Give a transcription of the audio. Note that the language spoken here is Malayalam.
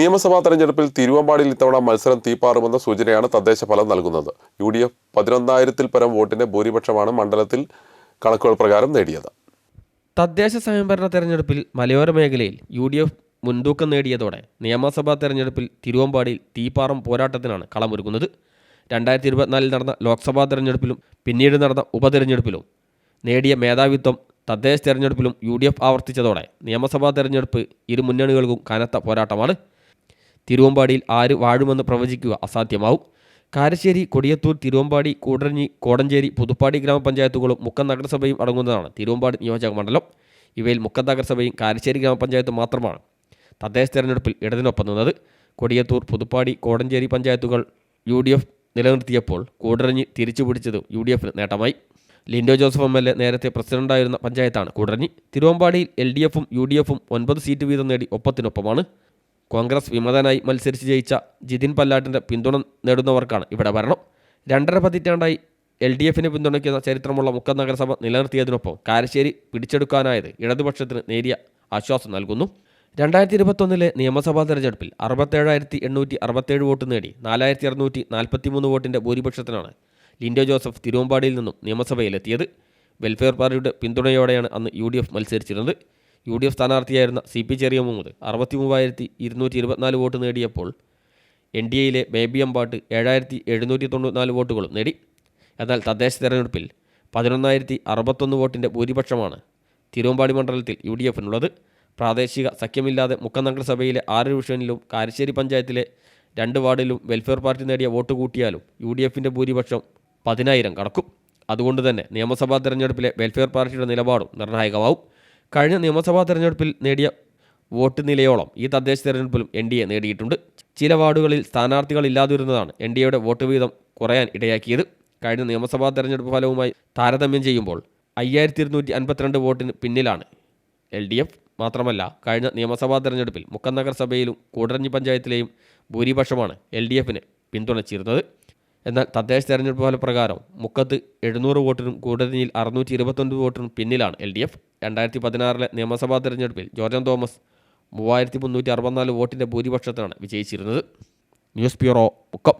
നിയമസഭാ തെരഞ്ഞെടുപ്പിൽ തിരുവമ്പാടിയിൽ ഇത്തവണ മത്സരം തീപ്പാറുമെന്ന സൂചനയാണ് തദ്ദേശ ഫലം നൽകുന്നത്. യു ഡി എഫ് പതിനൊന്നായിരത്തിൽ പരം വോട്ടിന്റെ ഭൂരിപക്ഷമാണ് മണ്ഡലത്തിൽ കണക്കുകൾ പ്രകാരം നേടിയത്. തദ്ദേശ സ്വയംഭരണ തെരഞ്ഞെടുപ്പിൽ മലയോര മേഖലയിൽ യു ഡി എഫ് മുൻതൂക്കം നേടിയതോടെ നിയമസഭാ തെരഞ്ഞെടുപ്പിൽ തിരുവമ്പാടിയിൽ തീപ്പാറം പോരാട്ടത്തിനാണ് കളമൊരുക്കുന്നത് രണ്ടായിരത്തി ഇരുപത്തിനാലിൽ നടന്ന ലോക്സഭാ തെരഞ്ഞെടുപ്പിലും പിന്നീട് നടന്ന ഉപതെരഞ്ഞെടുപ്പിലും നേടിയ മേധാവിത്വം തദ്ദേശ തെരഞ്ഞെടുപ്പിലും യു ഡി എഫ് ആവർത്തിച്ചതോടെ നിയമസഭാ തെരഞ്ഞെടുപ്പ് ഇരു മുന്നണികൾക്കും കനത്ത പോരാട്ടമാണ്. തിരുവമ്പാടിയിൽ ആര് വാഴുമെന്ന് പ്രവചിക്കുക അസാധ്യമാവും. കാരശ്ശേരി കൊടിയത്തൂർ തിരുവമ്പാടി കൂടരഞ്ഞി കോടഞ്ചേരി പുതുപ്പാടി ഗ്രാമപഞ്ചായത്തുകളും മുക്കം നഗരസഭയും അടങ്ങുന്നതാണ് തിരുവമ്പാടി നിയോജക മണ്ഡലം. ഇവയിൽ മുക്കം നഗരസഭയും കാരശ്ശേരി ഗ്രാമപഞ്ചായത്തും മാത്രമാണ്. തദ്ദേശ തെരഞ്ഞെടുപ്പിൽ ഇടതിനൊപ്പം നിന്നത് കൊടിയത്തൂർ പുതുപ്പാടി കോടഞ്ചേരി പഞ്ചായത്തുകൾ യു ഡി എഫ് നിലനിർത്തിയപ്പോൾ കൂടരഞ്ഞി തിരിച്ചുപിടിച്ചത് യു ഡി എഫിന് നേട്ടമായി. Lindo Joseph M L A നേരത്തെ പ്രസിഡന്റായിരുന്ന പഞ്ചായത്താണ് കൂടരഞ്ഞി. തിരുവമ്പാടിയിൽ എൽ ഡി എഫും യു ഡി എഫും ഒൻപത് സീറ്റ് വീതം നേടി ഒപ്പത്തിനൊപ്പമാണ്. കോൺഗ്രസ് വിമതനായി മത്സരിച്ച് ജയിച്ച ജിതിൻ പല്ലാട്ടിന്റെ പിന്തുണ നേടുന്നവർക്കാണ് ഇവിടെ ഭരണം. രണ്ടര പതിറ്റാണ്ടായി എൽ ഡി എഫിനെ പിന്തുണയ്ക്കുന്ന ചരിത്രമുള്ള മുക്കം നഗരസഭ നിലനിർത്തിയതിനൊപ്പം കാരശ്ശേരി പിടിച്ചെടുക്കാനായത് ഇടതുപക്ഷത്തിന് നേരിയ ആശ്വാസം നൽകുന്നു. രണ്ടായിരത്തി ഇരുപത്തൊന്നിലെ നിയമസഭാ തെരഞ്ഞെടുപ്പിൽ അറുപത്തേഴായിരത്തി എണ്ണൂറ്റി അറുപത്തേഴ് വോട്ട് നേടി നാലായിരത്തി അറുന്നൂറ്റി നാൽപ്പത്തി മൂന്ന് വോട്ടിന്റെ ഭൂരിപക്ഷത്തിനാണ് ലിൻഡോ ജോസഫ് തിരുവമ്പാടിയിൽ നിന്നും നിയമസഭയിലെത്തിയത്. വെൽഫെയർ പാർട്ടിയുടെ പിന്തുണയോടെയാണ് അന്ന് യു മത്സരിച്ചിരുന്നത്. യു ഡി എഫ് സ്ഥാനാർത്ഥിയായിരുന്ന സി പി ചെറിയ മുഹമ്മദ് അറുപത്തി മൂവായിരത്തി ഇരുന്നൂറ്റി ഇരുപത്തിനാല് വോട്ട് നേടിയപ്പോൾ എൻ ഡി എയിലെ ബേബി അമ്പാട്ട് ഏഴായിരത്തി എഴുന്നൂറ്റി തൊണ്ണൂറ്റിനാല് വോട്ടുകളും നേടി. എന്നാൽ തദ്ദേശ തെരഞ്ഞെടുപ്പിൽ പതിനൊന്നായിരത്തി അറുപത്തൊന്ന് വോട്ടിന്റെ ഭൂരിപക്ഷമാണ് തിരുവമ്പാടി മണ്ഡലത്തിൽ യു ഡി എഫിനുള്ളത്. പ്രാദേശിക സഖ്യമില്ലാതെ മുക്കം നഗരസഭയിലെ ആറ് ഡിവിഷനിലും കാരശ്ശേരി പഞ്ചായത്തിലെ രണ്ട് വാർഡിലും വെൽഫെയർ പാർട്ടി നേടിയ വോട്ട് കൂട്ടിയാലും യു ഡി എഫിന്റെ ഭൂരിപക്ഷം പതിനായിരം കടക്കും. അതുകൊണ്ട് തന്നെ നിയമസഭാ തെരഞ്ഞെടുപ്പിലെ വെൽഫെയർ പാർട്ടിയുടെ നിലപാടും നിർണായകമാവും. കഴിഞ്ഞ നിയമസഭാ തെരഞ്ഞെടുപ്പിൽ നേടിയ വോട്ട് നിലയോളം ഈ തദ്ദേശ തെരഞ്ഞെടുപ്പിലും എൻ ഡി എ നേടിയിട്ടുണ്ട്. ചില വാർഡുകളിൽ സ്ഥാനാർത്ഥികൾ ഇല്ലാതിരുന്നതാണ് എൻ ഡി എയുടെ വോട്ട് വീതം കുറയാൻ ഇടയാക്കിയത്. കഴിഞ്ഞ നിയമസഭാ തെരഞ്ഞെടുപ്പ് ഫലവുമായി താരതമ്യം ചെയ്യുമ്പോൾ അയ്യായിരത്തി ഇരുന്നൂറ്റി അൻപത്തിരണ്ട് വോട്ടിന് പിന്നിലാണ് എൽ ഡി എഫ്. മാത്രമല്ല കഴിഞ്ഞ നിയമസഭാ തെരഞ്ഞെടുപ്പിൽ മുക്കം നഗരസഭയിലും കൂടരഞ്ഞി പഞ്ചായത്തിലെയും ഭൂരിപക്ഷമാണ് എൽ ഡി എഫിന് പിന്തുണച്ചിരുന്നത്. എന്നാൽ തദ്ദേശ തെരഞ്ഞെടുപ്പ് ഫലപ്രകാരം മുക്കത്ത് എഴുന്നൂറ് വോട്ടിനും കൂടരഞ്ഞിയിൽ അറുന്നൂറ്റി ഇരുപത്തൊൻപത് വോട്ടിനും പിന്നിലാണ് എൽ ഡി എഫ്. രണ്ടായിരത്തി പതിനാറിലെ നിയമസഭാ തെരഞ്ഞെടുപ്പിൽ ജോർജൻ തോമസ് മൂവായിരത്തി മുന്നൂറ്റി അറുപത്തിനാല് വോട്ടിന്റെ ഭൂരിപക്ഷത്തിനാണ് വിജയിച്ചിരുന്നത്. News bureau Mukkam.